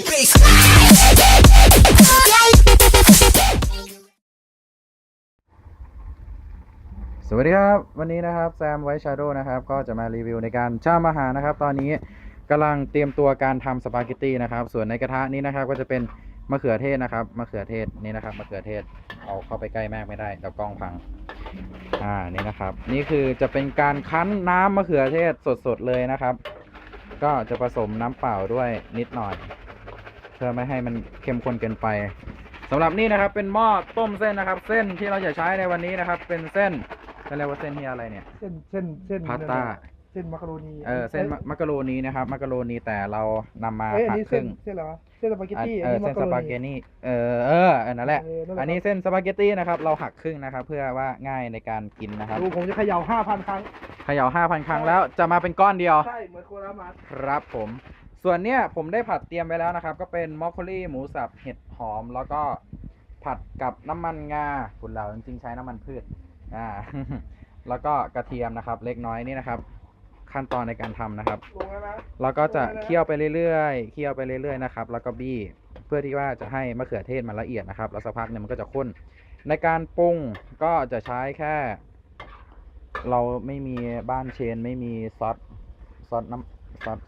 สวัสดีครับ วันนี้นะครับแซมไวท์ชาโดนะครับ ก็จะมารีวิวในการช่ำอาหารนะครับ ตอนนี้กำลังเตรียมตัวการทำสปาเกตตี้นะครับ ส่วนในกระทะนี้นะครับ ก็จะเป็นมะเขือเทศนะครับมะเขือเทศนี่นะครับมะเขือเทศเอาเข้าไปใกล้มากไม่ได้เดี๋ยวกล้องพังอ่านี่นะครับ นี่คือจะเป็นการคั้นน้ำมะเขือเทศสดๆเลยนะครับ ก็จะผสมน้ำเปล่าด้วยนิดหน่อย พื่อไม่ให้มันเข้มข้นเกินไปสำหรับนี่นะครับ เป็นหม้อต้มเส้นนะครับ เส้นที่เราจะใช้ในวันนี้นะครับ เป็นเส้นเขาเรียกว่าเส้นที่อะไรเนี่ย เส้นเส้นเส้นพาสต้าเส้นมักกะโรนีเออเส้นมะมักกะโรนีนะครับมักกะโรนีแต่เรานำมาเอ้ยอันหักนี้ครึ่เส้นงเส้นอะไรวะเส้นสปาเกตตี้เอออันนี้เส้นสปาเกตตี้เออเอออันนั่นแหละเออนั่นแหละ อันนี้เส้นสปาเกตตี้นะครับเราหักครึ่งนะครับ เพื่อว่าง่ายในการกินนะครับดูผมจะเขย่าห้าพันครั้งเขย่า5,000ครั้งแล้วจะมาเป็นก้อนเดียวใช่เหมือนโครามาสครับผม ส่วนเนี้ยผมได้ผัดเตรียมไว้แล้วนะครับ ก็เป็นมอคโคลี่หมูสับเห็ดหอม แล้วก็ผัดกับน้ำมันงาคุณเราจริงๆใช้น้ำมันพืชอ่าแล้วก็กระเทียมนะครับ เล็กน้อยนี่นะครับ ขั้นตอนในการทำนะครับแล้วนะแล้วก็จะเคี่ยวไปเรื่อยๆเคี่ยวไปเรื่อยๆนะครับ แล้วก็บี้เพื่อที่ว่าจะให้มะเขือเทศมันละเอียดนะครับ แล้วสักพักเนี่ยมันก็จะข้น ในการปรุงก็จะใช้แค่ เราไม่มีบ้านเชน ไม่มีซอสซอสน้ำซอส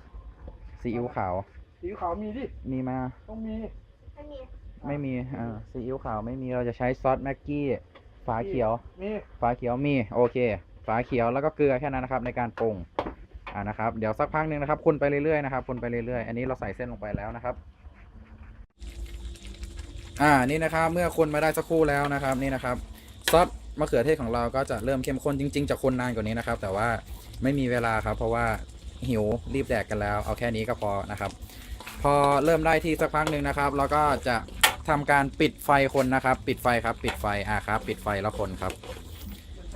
ซีอิ๊วขาว สีขาวมีดิ มีมา ต้องมีไม่มี อ่า ซีอิ๊วขาวไม่มี เราจะใช้ซอสแม็กกี้ ฝาเขียว มี ฝาเขียวมี โอเค ฝาเขียวแล้วก็เกลือแค่นั้นนะครับ ในการปรุง อ่า นะครับ เดี๋ยวสักพักหนึ่งนะครับ คนไปเรื่อยๆนะครับ คนไปเรื่อยๆ อันนี้เราใส่เส้นลงไปแล้วนะครับ อ่า นี่นะครับ เมื่อคนมาได้สักครู่แล้วนะครับ นี่นะครับ ซอสมะเขือเทศของเราก็จะเริ่มเข้มข้นจริง ๆ จะคนนานกว่านี้นะครับ แต่ว่าไม่มีเวลาครับ เพราะว่า หิวรีบแดกกันแล้ว เอาแค่นี้ก็พอนะครับ พอเริ่มได้ที่สักพักหนึ่งนะครับเราก็จะทำการปิดไฟคนนะครับ ปิดไฟครับ ปิดไฟอ่าครับ ปิดไฟแล้วคนครับ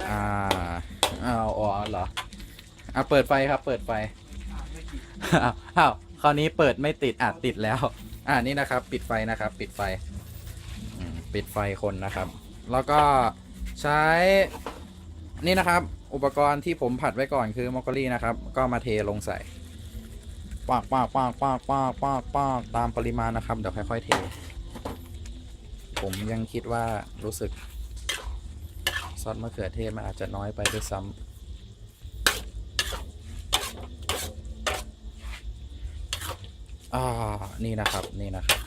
อ่าอ้าวอ๋อเหรออะเปิดไฟครับ เปิดไฟอ้าวคราวนี้เปิดไม่ติดอะติดแล้ว อ่านี่นะครับ ปิดไฟนะครับ ปิดไฟปิดไฟคนนะครับ แล้วก็ใช้นี่นะครับ อุปกรณ์ที่ผมผัดไว้ก่อนคือมอคโคลี่นะครับ ก็มาเทลงใส่ปากปากปากปากปากปากปากตามปริมาณนะครับ เดี๋ยวค่อยๆเท ผมยังคิดว่ารู้สึก ซอสมะเขือเทศมันอาจจะน้อยไปด้วยซ้ำอ่านี่นะครับนี่นะครับ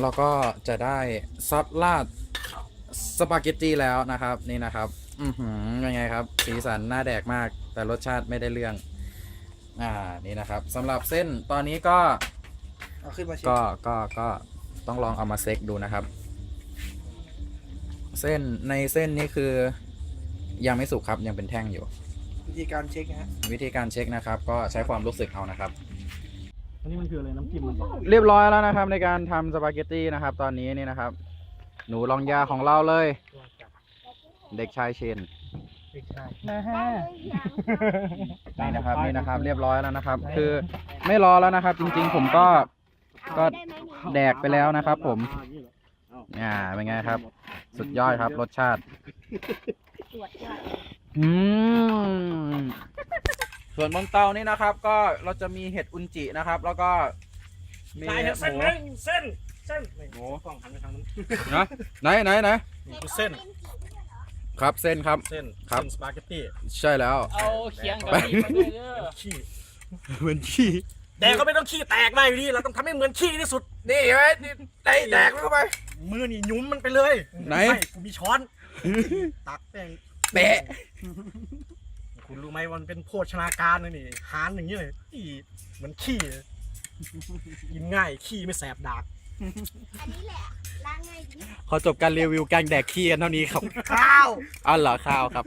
เราก็จะได้ซอสราด สปาเกตตี้แล้วนะครับนี่นะครับ อือหือยังไงครับ สีสันน่าแดกมาก แต่รสชาติไม่ได้เรื่อง อ่านี่นะครับสำหรับเส้นตอนนี้ก็เอาขึ้นมาเช็คก็ก็ก็ต้องลองเอามาเซ็กดูนะครับ เส้นในเส้นนี้คือ ยังไม่สุกครับยังเป็นแท่งอยู่ วิธีการเช็คนะฮะวิธีการเช็คนะครับ ก็ใช้ความรู้สึกเอานะครับ อันนี้มันคืออะไรน้ำจิ้มมันบอกเรียบร้อยแล้วนะครับในการทำสปาเกตตี้นะครับ ตอนนี้นี่นะครับ หนูลองยาของเราเลยเด็กชายเชนเด็กชายนะฮะ นี่นะครับนี่นะครับ เรียบร้อยแล้วนะครับ คือไม่รอแล้วนะครับ จริง ๆ ผมก็ ก็ แดกไปแล้วนะครับผม อ่าเป็นไงครับ สุดยอดครับ รสชาติอืมส่วนบนเตานี่นะครับ ก็เราจะมีเห็ดอุนจินะครับ แล้วก็มีนายหเส้น มูไหมเส้นเส้นโอ้กล้องหันไปทางนั้นนะไหนไหนไหนนี่คือเส้นครับเส้นครับ เส้นครับ เส้นสปาเกตตี้ใช่แล้ว เอาเคียงกับพี่มาด้วยเด้อขี้เหมือนขี้แดกก็ไม่ต้องขี้แตกได้อยู่ดีเราต้องทำให้เหมือนขี้ที่สุดนี่เห็นไหมนี่ไดแดกเข้าไป มือนี่หยุ้มมันไปเลยไหน ม่กูมีช้อนตักแป้งเปะคุณรู้ไหมว่ามันเป็นโภชนาการนะนี่หานอย่างนี้เลยอีเหมือนขี้เลยกินง่ายขี้ไม่แสบดาก อันนี้แหละล้างง่ายดี ขอจบการรีวิวการแดกขี้กันเท่านี้ครับ ข้าวอ๋อเหรอข้าวครับ